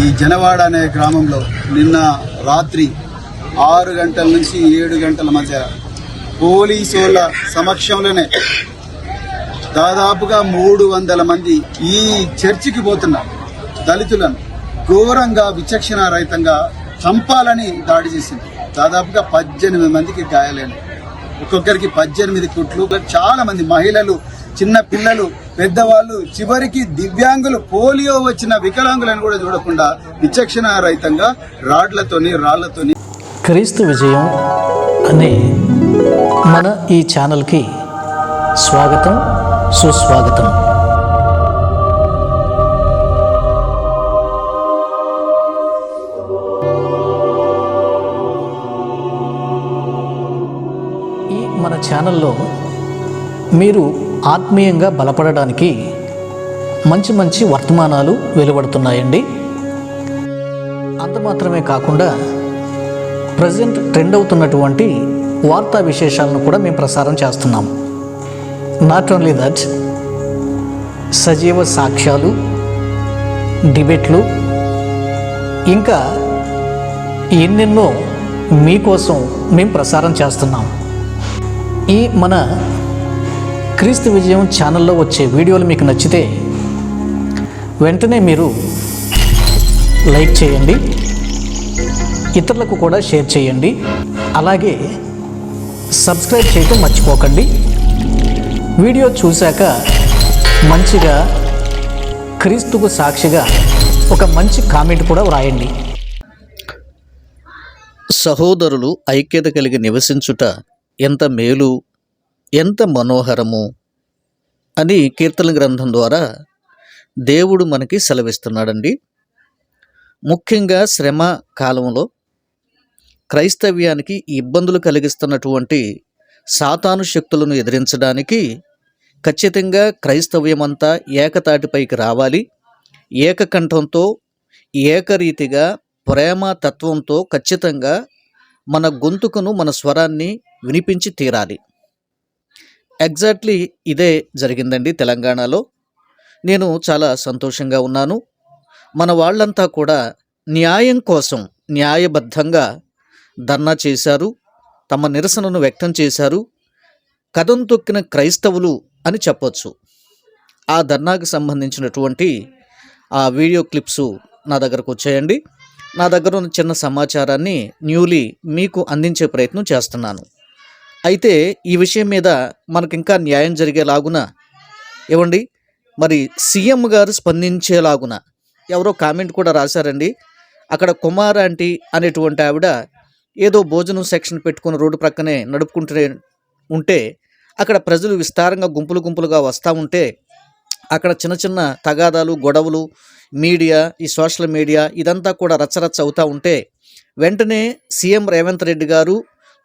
ఈ జనవాడ అనే గ్రామంలో నిన్న రాత్రి ఆరు గంటల నుంచి ఏడు గంటల మధ్య పోలీసుల సమక్షంలోనే దాదాపుగా మూడు వందల మంది ఈ చర్చికి పోతున్న దళితులను ఘోరంగా విచక్షణ రహితంగా చంపాలని దాడి చేసింది. దాదాపుగా పద్దెనిమిది మందికి గాయాలైన ఒక్కొక్కరికి పద్దెనిమిది కుట్లు. చాలా మంది మహిళలు చిన్న పిల్లలు పెద్దవాళ్ళు చివరికి దివ్యాంగులు పోలియో వచ్చిన వికలాంగులను కూడా చూడకుండా విచక్షణ రహితంగా రాడ్లతోని రాళ్ళతోని క్రీస్తు విజయం అనే మన ఈ ఛానల్కి స్వాగతం సుస్వాగతం. ఈ మన ఛానల్లో మీరు ఆత్మీయంగా బలపడడానికి మంచి మంచి వర్తమానాలు వెలువడుతున్నాయండి. అంత మాత్రమే కాకుండా ప్రజెంట్ ట్రెండ్ అవుతున్నటువంటి వార్తా విశేషాలను కూడా మేము ప్రసారం చేస్తున్నాం. నాట్ ఓన్లీ దట్ సజీవ సాక్ష్యాలు డిబేట్లు ఇంకా ఎన్నెన్నో మీకోసం మేము ప్రసారం చేస్తున్నాం. ఈ మన క్రీస్తు విజయం ఛానల్లో వచ్చే వీడియోలు మీకు నచ్చితే వెంటనే మీరు లైక్ చేయండి. ఇతరులకు కూడా షేర్ చేయండి. అలాగే సబ్స్క్రైబ్ చేయటం మర్చిపోకండి. వీడియో చూశాక మంచిగా క్రీస్తుకు సాక్షిగా ఒక మంచి కామెంట్ కూడా వ్రాయండి. సహోదరులు ఐక్యత కలిగి నివసించుట ఎంత మేలు. ఎంత మనోహరము అని కీర్తన గ్రంథం ద్వారా దేవుడు మనకి సెలవిస్తున్నాడండి. ముఖ్యంగా శ్రమ కాలంలో క్రైస్తవ్యానికి ఇబ్బందులు కలిగిస్తున్నటువంటి సాతాను శక్తులను ఎదిరించడానికి ఖచ్చితంగా క్రైస్తవ్యమంతా ఏకతాటిపైకి రావాలి. ఏకకంఠంతో ఏకరీతిగా ప్రేమ తత్వంతో ఖచ్చితంగా మన గొంతుకును మన స్వరాన్ని వినిపించి తీరాలి. ఎగ్జాక్ట్లీ ఇదే జరిగిందండి తెలంగాణలో. నేను చాలా సంతోషంగా ఉన్నాను. మన వాళ్ళంతా కూడా న్యాయం కోసం న్యాయబద్ధంగా ధర్నా చేశారు. తమ నిరసనను వ్యక్తం చేశారు. కథం తొక్కిన క్రైస్తవులు అని చెప్పొచ్చు. ఆ ధర్నాకు సంబంధించినటువంటి ఆ వీడియో క్లిప్స్ నా దగ్గరకు వచ్చాయండి. నా దగ్గర ఉన్న చిన్న సమాచారాన్ని న్యూలీ మీకు అందించే ప్రయత్నం చేస్తున్నాను. అయితే ఈ విషయం మీద మనకింకా న్యాయం జరిగేలాగున ఏమండి? మరి సీఎం గారు స్పందించేలాగున ఎవరో కామెంట్ కూడా రాశారండి. అక్కడ కుమార్ ఆంటీ అనేటువంటి ఆవిడ ఏదో భోజనం సెక్షన్ పెట్టుకుని రోడ్డు ప్రక్కనే నడుపుకుంటూనే ఉంటే అక్కడ ప్రజలు విస్తారంగా గుంపులు గుంపులుగా వస్తూ ఉంటే అక్కడ చిన్న చిన్న తగాదాలు గొడవలు మీడియా ఈ సోషల్ మీడియా ఇదంతా కూడా రచ్చరచ్చ అవుతూ ఉంటే వెంటనే సీఎం రేవంత్ రెడ్డి గారు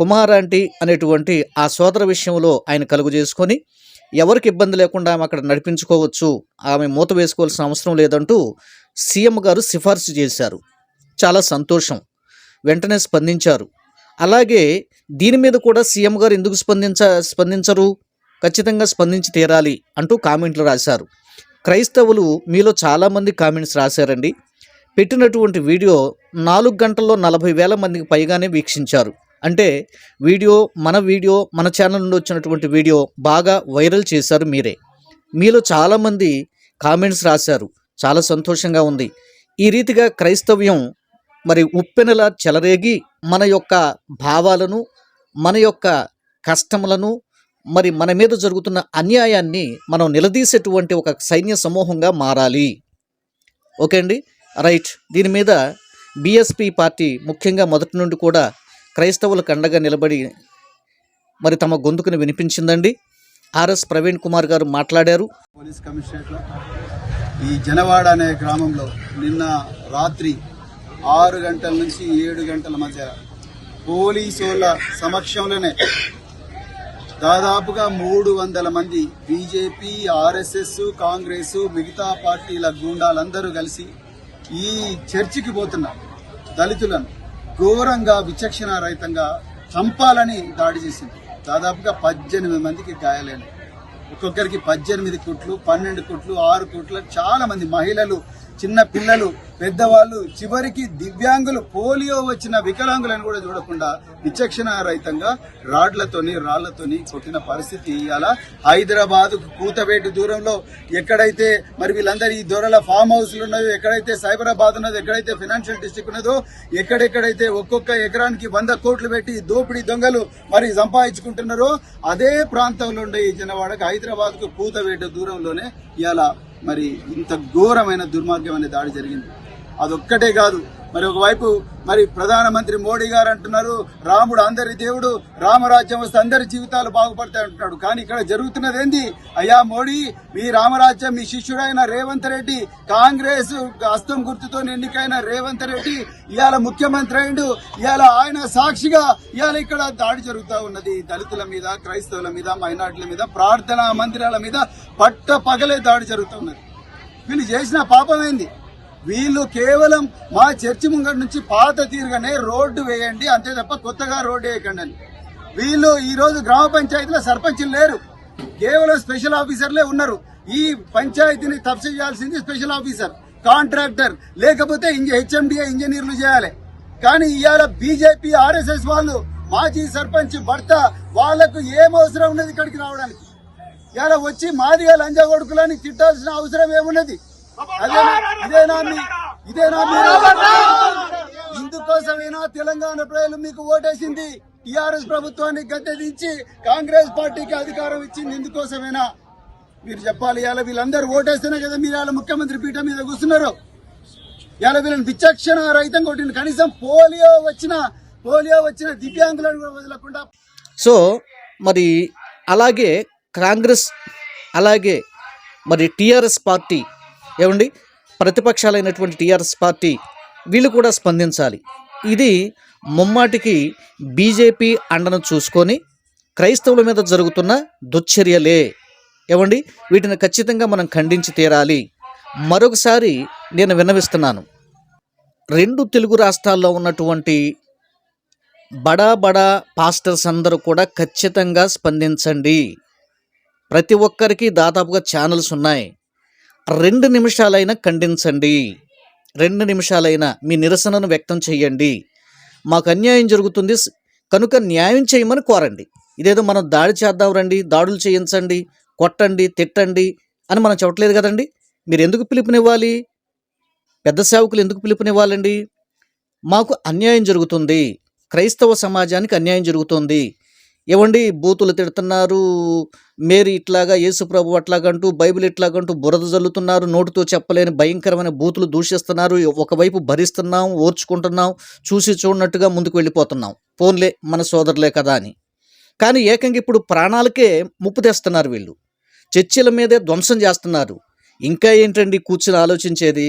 కుమారాంటి అనేటువంటి ఆ సోదర విషయంలో ఆయన కలుగు చేసుకొని ఎవరికి ఇబ్బంది లేకుండా ఆమె అక్కడ నడిపించుకోవచ్చు ఆమె మూత వేసుకోవాల్సిన అవసరం లేదంటూ సీఎం గారు సిఫార్సు చేశారు. చాలా సంతోషం. వెంటనే స్పందించారు. అలాగే దీని మీద కూడా సీఎం గారు ఎందుకు స్పందించ స్పందించరు? ఖచ్చితంగా స్పందించి తీరాలి అంటూ కామెంట్లు రాశారు. క్రైస్తవులు మీలో చాలామంది కామెంట్స్ రాశారండి. పెట్టినటువంటి వీడియో నాలుగు గంటల్లో నలభై వేల మందికి పైగానే వీక్షించారు. అంటే వీడియో మన వీడియో మన ఛానల్ నుండి వచ్చినటువంటి వీడియో బాగా వైరల్ చేశారు మీరే. మీలో చాలామంది కామెంట్స్ రాశారు. చాలా సంతోషంగా ఉంది. ఈ రీతిగా క్రైస్తవ్యం మరి ఉప్పెనలా చెలరేగి మన యొక్క భావాలను మన యొక్క కష్టములను మరి మన మీద జరుగుతున్న అన్యాయాన్ని మనం నిలదీసేటువంటి ఒక సైన్య సమూహంగా మారాలి. ఓకే అండి? రైట్. దీని మీద బిఎస్పి పార్టీ ముఖ్యంగా మొదటి నుండి కూడా క్రైస్తవులు కండగా నిలబడి మరి తమ గొంతుకుని వినిపించిందండి. ఆర్ఎస్ ప్రవీణ్ కుమార్ గారు మాట్లాడారు. పోలీస్ కమిషనరేట్లో ఈ జనవాడ అనే గ్రామంలో నిన్న రాత్రి ఆరు గంటల నుంచి ఏడు గంటల మధ్య పోలీసుల సమక్షంలోనే దాదాపుగా మూడు వందల మంది బీజేపీ ఆర్ఎస్ఎస్ కాంగ్రెస్ మిగతా పార్టీల గూండాలందరూ కలిసి ఈ చర్చికి పోతున్న దళితులను ఘోరంగా విచక్షణ రహితంగా చంపాలని దాడి చేసింది. దాదాపుగా పద్దెనిమిది మందికి గాయాలైన ఒక్కొక్కరికి పద్దెనిమిది కోట్లు పన్నెండు కోట్లు ఆరు కోట్లు చాలా మంది మహిళలు చిన్న పిల్లలు పెద్దవాళ్ళు చివరికి దివ్యాంగులు పోలియో వచ్చిన వికలాంగులను కూడా చూడకుండా విచక్షణ రహితంగా రాడ్లతోని రాళ్ళతోని కొట్టిన పరిస్థితి ఇవాళ హైదరాబాద్ కూతవేటు దూరంలో ఎక్కడైతే మరి వీళ్ళందరూ ఈ దొరల ఫామ్ హౌస్లు ఉన్నాయో ఎక్కడైతే సైబరాబాద్ ఉన్నదో ఎక్కడైతే ఫైనాన్షియల్ డిస్టిక్ ఉన్నదో ఎక్కడెక్కడైతే ఒక్కొక్క ఎకరానికి వంద కోట్లు పెట్టి దోపిడీ దొంగలు మరి సంపాదించుకుంటున్నారో అదే ప్రాంతంలో ఉండే ఈ జనవాడకు హైదరాబాద్కు కూతవేటు దూరంలోనే ఇవాళ మరి ఇంత ఘోరమైన దుర్మార్గమైన దాడి జరిగింది. అదొక్కటే కాదు మరి ఒకవైపు మరి ప్రధానమంత్రి మోడీ గారు అంటున్నారు రాముడు అందరి దేవుడు రామరాజ్యం వస్తే అందరి జీవితాలు బాగుపడతాయి అంటున్నాడు. కానీ ఇక్కడ జరుగుతున్నది ఏంది అయ్యా మోడీ మీ రామరాజ్యం మీ శిష్యుడైన రేవంత్ రెడ్డి కాంగ్రెస్ హస్తం గుర్తుతో ఎన్నికైన రేవంత్ రెడ్డి ఇవాళ ముఖ్యమంత్రి అయిండు ఇవాళ ఆయన సాక్షిగా ఇవాళ ఇక్కడ దాడి జరుగుతూ ఉన్నది. దళితుల మీద క్రైస్తవుల మీద మైనార్టీల మీద ప్రార్థనా మందిరాల మీద పట్ట పగలే దాడి జరుగుతున్నది వీళ్ళు చేసిన పాపం ఏంది వీళ్ళు కేవలం మా చర్చి ముంగట నుంచి పాత తీరుగానే రోడ్డు వేయండి అంతే తప్ప కొత్తగా రోడ్డు వేయకండి అని. వీళ్ళు ఈరోజు గ్రామ పంచాయతీలో సర్పంచులు లేరు. కేవలం స్పెషల్ ఆఫీసర్లే ఉన్నారు. ఈ పంచాయతీని తప్స చేయాల్సింది స్పెషల్ ఆఫీసర్ కాంట్రాక్టర్ లేకపోతే హెచ్ఎండిఏ ఇంజనీర్లు చేయాలి. కానీ ఇవాళ బీజేపీ ఆర్ఎస్ఎస్ వాళ్ళు మాజీ సర్పంచ్ భర్త వాళ్ళకు ఏం అవసరం ఉన్నది ఇక్కడికి రావడానికి? ఇవాళ వచ్చి మాదిగా లంజా కొడుకులని తిట్టాల్సిన అవసరం ఏమున్నది? ఇదేనా మీ ఇదేనా ఇందుకోసమేనా తెలంగాణ ప్రజలు మీకు ఓటేసింది? టిఆర్ఎస్ ప్రభుత్వాన్ని గద్దె దించి కాంగ్రెస్ పార్టీకి అధికారం ఇచ్చింది ఇందుకోసమేనా? మీరు చెప్పాలి ఇలా వీళ్ళందరూ ఓటేస్తేనే కదా మీరు ఇలా ముఖ్యమంత్రి పీఠం మీద కూర్చున్నారు. ఇలా వీళ్ళని విచక్షణ రహితం కొట్టింది. కనీసం పోలియో వచ్చిన పోలియో వచ్చిన దివ్యాంగులను కూడా వదలకుండా సో మరి అలాగే కాంగ్రెస్ అలాగే మరి టీఆర్ఎస్ పార్టీ ఏమండి? ప్రతిపక్షాలైనటువంటి టీఆర్ఎస్ పార్టీ వీళ్ళు కూడా స్పందించాలి. ఇది ముమ్మాటికి బీజేపీ అండను చూసుకొని క్రైస్తవుల మీద జరుగుతున్న దుశ్చర్యలే. ఏమండి? వీటిని ఖచ్చితంగా మనం ఖండించి తీరాలి. మరొకసారి నేను విన్నవిస్తున్నాను. రెండు తెలుగు రాష్ట్రాల్లో ఉన్నటువంటి బడా బడా పాస్టర్స్ అందరూ కూడా ఖచ్చితంగా స్పందించండి. ప్రతి ఒక్కరికి దాదాపుగా ఛానల్స్ ఉన్నాయి. రెండు నిమిషాలైనా ఖండించండి. రెండు నిమిషాలైనా మీ నిరసనను వ్యక్తం చేయండి. మాకు అన్యాయం జరుగుతుంది. కనుక న్యాయం చేయమని కోరండి. ఇదేదో మనం దాడి చేద్దాం రండి దాడులు చేయించండి కొట్టండి తిట్టండి అని మనం చెప్పట్లేదు కదండి. మీరు ఎందుకు పిలుపునివ్వాలి? పెద్ద సేవకులు ఎందుకు పిలుపునివ్వాలండి? మాకు అన్యాయం జరుగుతుంది. క్రైస్తవ సమాజానికి అన్యాయం జరుగుతుంది. ఏమండి బూతులు తిడుతున్నారు మేరీ ఇట్లాగా యేసుప్రభు అట్లాగంటూ బైబిల్ ఇట్లాగంటూ బురద జల్లుతున్నారు నోటితో చెప్పలేని భయంకరమైన బూతులు దూషిస్తున్నారు ఒకవైపు భరిస్తున్నాం ఓర్చుకుంటున్నాం చూసి చూడనట్టుగా ముందుకు వెళ్ళిపోతున్నాం. ఫోన్లే మన సోదరులే కదా అని. కానీ ఏకంగా ఇప్పుడు ప్రాణాలకే ముప్పు తెస్తున్నారు వీళ్ళు. చర్చిల మీదే ధ్వంసం చేస్తున్నారు. ఇంకా ఏంటండి కూర్చుని ఆలోచించేది?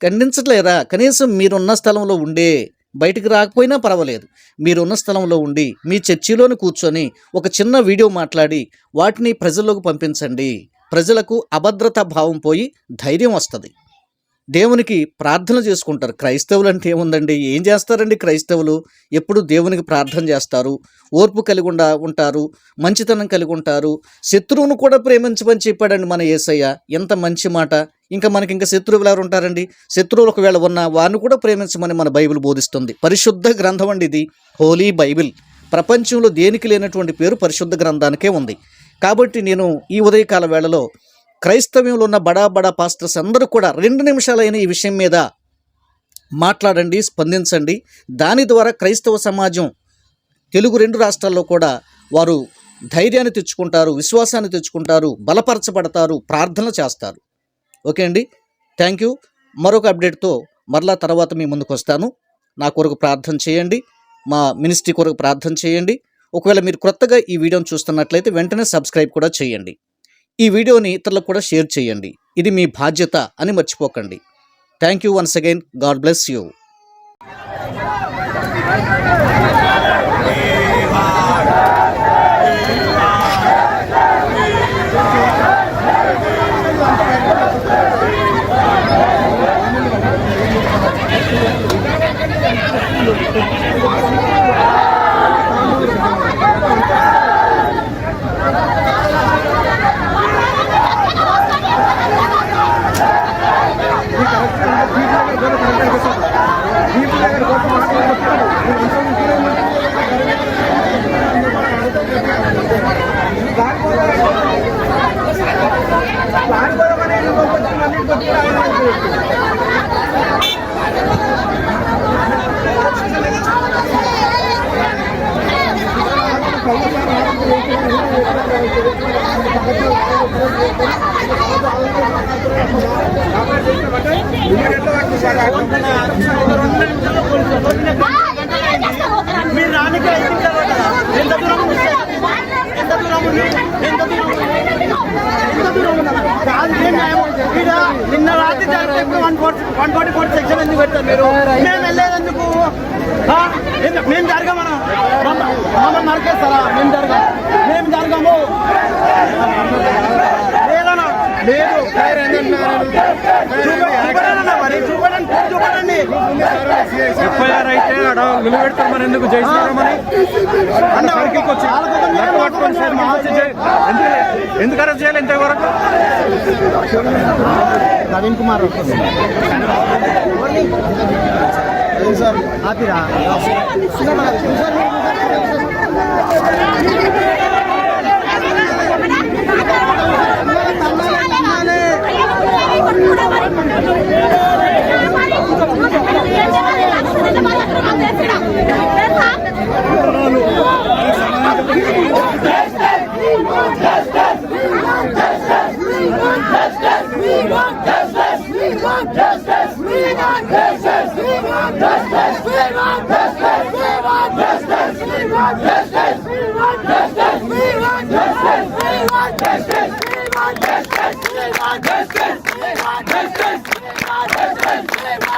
ఖండించట్లేదా? కనీసం మీరున్న స్థలంలో ఉండే బయటికి రాకపోయినా పర్వాలేదు. మీరున్న స్థలంలో ఉండి మీ చర్చిలోని కూర్చొని ఒక చిన్న వీడియో మాట్లాడి వాటిని ప్రజల్లోకి పంపించండి. ప్రజలకు అభద్రతా భావం పోయి ధైర్యం వస్తుంది. దేవునికి ప్రార్థన చేసుకుంటారు. క్రైస్తవులు అంటే ఏముందండి? ఏం చేస్తారండి క్రైస్తవులు? ఎప్పుడు దేవునికి ప్రార్థన చేస్తారు? ఓర్పు కలిగి ఉంటారు మంచితనం కలిగి ఉంటారు శత్రువును కూడా ప్రేమించమని చెప్పాడండి మన యేసయ్య ఎంత మంచి మాట. ఇంకా మనకి ఇంకా శత్రువులు ఎవరు ఉంటారండి? శత్రువులు ఒకవేళ ఉన్నా వారిని కూడా ప్రేమించమని మన బైబిల్ బోధిస్తుంది. పరిశుద్ధ గ్రంథం అండి ఇది. Holy Bible. ప్రపంచంలో దేనికి లేనటువంటి పేరు పరిశుద్ధ గ్రంథానికే ఉంది. కాబట్టి నేను ఈ ఉదయకాల వేళలో క్రైస్తవ్యంలో ఉన్న బడా బడా పాస్టర్స్ అందరూ కూడా రెండు నిమిషాలైన ఈ విషయం మీద మాట్లాడండి స్పందించండి. దాని ద్వారా క్రైస్తవ సమాజం తెలుగు రెండు రాష్ట్రాల్లో కూడా వారు ధైర్యాన్ని తెచ్చుకుంటారు విశ్వాసాన్ని తెచ్చుకుంటారు బలపరచబడతారు ప్రార్థన చేస్తారు. ఓకే అండి? Thank you. మరొక అప్డేట్తో మరలా తర్వాత మీ ముందుకు వస్తాను. నా కొరకు ప్రార్థన చేయండి. మా మినిస్ట్రీ కొరకు ప్రార్థన చేయండి. ఒకవేళ మీరు కొత్తగా ఈ వీడియోని చూస్తున్నట్లయితే వెంటనే సబ్స్క్రైబ్ కూడా చేయండి. ఈ వీడియోని ఇతరులకు కూడా షేర్ చేయండి. ఇది మీ బాధ్యత అని మర్చిపోకండి. Thank you once again God bless you మీరు రానికి ఐదు నిమిషాలు ఎంత దూరం ఎంత దూరం ఉంది ఎంత దూరం ఎంత దూరం ఉన్నదా? కాదు ఏం న్యాయం ఈడ నిన్న రాత్రి జాగ్రత్త ఇప్పుడు one four one forty four section ఎందుకు పెడతారు మీరు మేము వెళ్ళేదందుకు ఆ? మేము జరగమనా మమ్మల్ని నరికేస్తారా మేము జరగం మేము జరగము లేదన్నా లేదు ఎఫ్ఐఆర్ అయితే ఆడ నిలబెడతారు మరి ఎందుకు జై శ్రీరామ్ అని అన్న సర్కిల్కి వచ్చి పట్టుకొని సర్కిల్కి వచ్చి జై- ఎందుకు అరెస్ట్ చేయాలి ఇంతవరకు నవీన్ కుమార్ సార్ ఆపిరా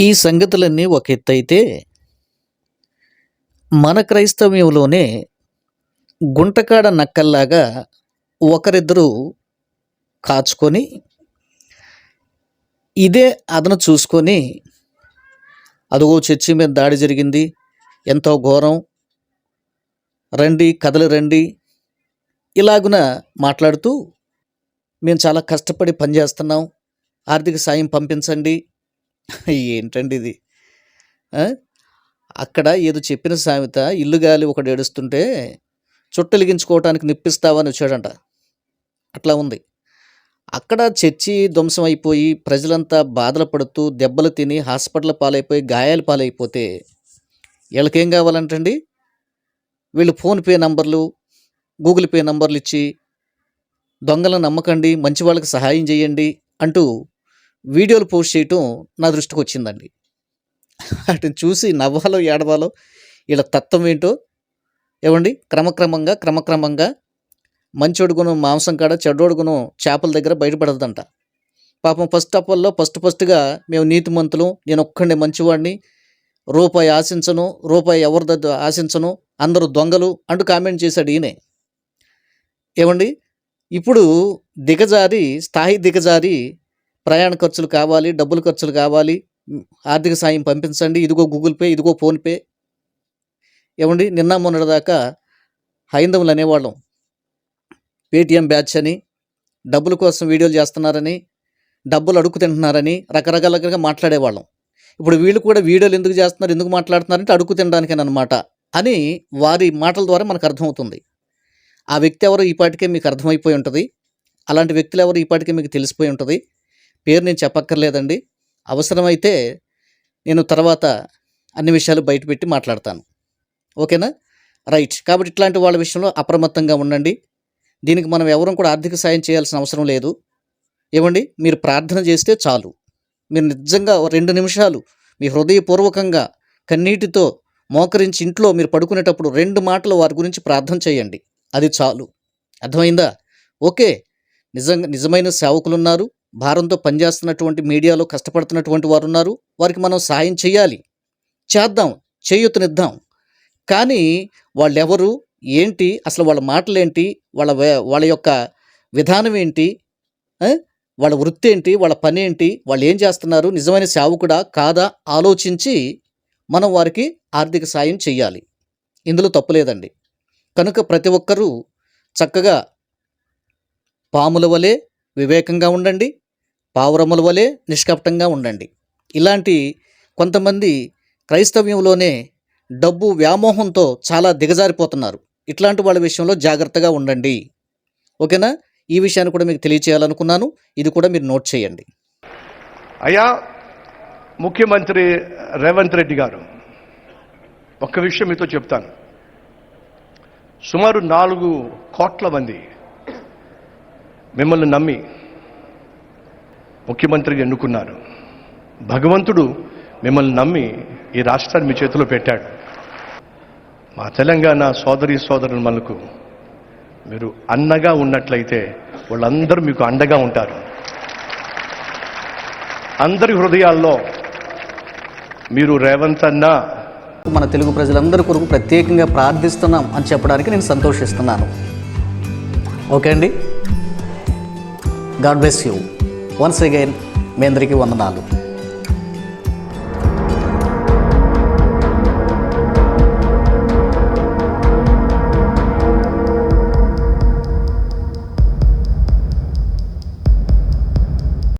ఈ సంగతులన్నీ ఒక ఎత్తైతే మన క్రైస్తవ్యంలోనే గుంటకాడ నక్కల్లాగా ఒకరిద్దరు కాచుకొని ఇదే అదను చూసుకొని అదిగో చర్చి మీద దాడి జరిగింది ఎంతో ఘోరం రండి కథలు రండి ఇలాగున మాట్లాడుతూ మేము చాలా కష్టపడి పనిచేస్తున్నాం ఆర్థిక సాయం పంపించండి ఏంటండి ఇది? అక్కడ ఏదో చెప్పిన సామెత ఇల్లు గాలి ఒకడు ఏడుస్తుంటే చుట్టలిగించుకోవటానికి నిప్పిస్తావని వచ్చాడంట. అట్లా ఉంది. అక్కడ చర్చి ధ్వంసం అయిపోయి ప్రజలంతా బాధలు పడుతూ దెబ్బలు తిని హాస్పిటల్ పాలైపోయి గాయాలు పాలైపోతే వీళ్ళకేం కావాలంటండి? వీళ్ళు ఫోన్పే నంబర్లు గూగుల్ పే నంబర్లు ఇచ్చి దొంగలను నమ్మకండి మంచి వాళ్ళకి సహాయం చేయండి అంటూ వీడియోలు పోస్ట్ చేయటం నా దృష్టికి వచ్చిందండి. వాటిని చూసి నవ్వాలో ఏడవాలో వీళ్ళ తత్వం ఏంటో ఏమండి? క్రమక్రమంగా క్రమక్రమంగా మంచోడు గుణం మాంసం కాడ చెడ్డోడు గుణం చేపల దగ్గర బయటపడదంట. పాపం ఫస్ట్ ఆఫ్ ఆల్లో ఫస్ట్ ఫస్ట్గా మేము నీతిమంతులు నేను ఒక్కడే మంచివాడిని. రూపాయి ఆశించను రూపాయి ఎవరి దగ్గర ఆశించను అందరూ దొంగలు అంటూ కామెంట్ చేశాడు ఈయనే. ఏమండి? ఇప్పుడు దిగజారి స్థాయి దిగజారి ప్రయాణ ఖర్చులు కావాలి డబ్బులు ఖర్చులు కావాలి ఆర్థిక సాయం పంపించండి ఇదిగో గూగుల్ పే ఇదిగో ఫోన్పే ఏమండి? నిన్న మొన్నటిదాకా హైందవులు అనేవాళ్ళం. పేటిఎం బ్యాచ్ అని డబ్బుల కోసం వీడియోలు చేస్తున్నారని డబ్బులు అడుక్కు తింటున్నారని రకరకాలుగా మాట్లాడేవాళ్ళం. ఇప్పుడు వీళ్ళు కూడా వీడియోలు ఎందుకు చేస్తున్నారు ఎందుకు మాట్లాడుతున్నారంటే అడుగు తినడానికేనమాట అని వారి మాటల ద్వారా మనకు అర్థమవుతుంది. ఆ వ్యక్తి ఎవరో ఈ పాటికే మీకు అర్థమైపోయి ఉంటుంది. అలాంటి వ్యక్తులు ఎవరు ఈ పాటికే మీకు తెలిసిపోయి ఉంటుంది. పేరు నేను చెప్పక్కర్లేదండి. అవసరమైతే నేను తర్వాత అన్ని విషయాలు బయటపెట్టి మాట్లాడతాను. ఓకేనా? రైట్. కాబట్టి ఇట్లాంటి వాళ్ళ విషయంలో అప్రమత్తంగా ఉండండి. దీనికి మనం ఎవరం కూడా ఆర్థిక సాయం చేయాల్సిన అవసరం లేదు. ఏమండి? మీరు ప్రార్థన చేస్తే చాలు. మీరు నిజంగా రెండు నిమిషాలు మీ హృదయపూర్వకంగా కన్నీటితో మోకరించి ఇంట్లో మీరు పడుకునేటప్పుడు రెండు మాటలు వారి గురించి ప్రార్థన చేయండి. అది చాలు. అర్థమైందా? ఓకే. నిజంగా నిజమైన సేవకులు ఉన్నారు భారంతో పనిచేస్తున్నటువంటి మీడియాలో కష్టపడుతున్నటువంటి వారు ఉన్నారు వారికి మనం సాయం చేయాలి. చేద్దాం. చేయూతనిద్దాం. కానీ వాళ్ళెవరు? ఏంటి? అసలు వాళ్ళ మాటలేంటి? వాళ్ళ వాళ్ళ యొక్క విధానం ఏంటి? వాళ్ళ వృత్తి ఏంటి? వాళ్ళ పని ఏంటి? వాళ్ళు ఏం చేస్తున్నారు? నిజమైన సేవకుడా? కాదా? ఆలోచించి మనం వారికి ఆర్థిక సాయం చేయాలి. ఇందులో తప్పులేదండి కనుక ప్రతి ఒక్కరూ చక్కగా పాముల వలె వివేకంగా ఉండండి. పావురముల వలె నిష్కపటంగా ఉండండి. ఇలాంటి కొంతమంది క్రైస్తవ్యంలోనే డబ్బు వ్యామోహంతో చాలా దిగజారిపోతున్నారు. ఇట్లాంటి వాళ్ళ విషయంలో జాగ్రత్తగా ఉండండి. ఓకేనా? ఈ విషయాన్ని కూడా మీకు తెలియచేయాలనుకున్నాను. ఇది కూడా మీరు నోట్ చేయండి. అయ్యా ముఖ్యమంత్రి రేవంత్ రెడ్డి గారు ఒక్క విషయం మీతో చెప్తాను. సుమారు నాలుగు కోట్ల మంది మిమ్మల్ని నమ్మి ముఖ్యమంత్రిగా ఎన్నుకున్నారు. భగవంతుడు మిమ్మల్ని నమ్మి ఈ రాష్ట్రాన్ని మీ చేతిలో పెట్టాడు. మా తెలంగాణ సోదరి సోదరుల మనకు మీరు అన్నగా ఉన్నట్లయితే వాళ్ళందరూ మీకు అండగా ఉంటారు. అందరి హృదయాల్లో మీరు రేవంత్ అన్నా మన తెలుగు ప్రజలందరి కొరకు ప్రత్యేకంగా ప్రార్థిస్తున్నాం అని చెప్పడానికి నేను సంతోషిస్తున్నాను. ఓకే అండి? God bless you. Once again మీ అందరికీ వందనాలు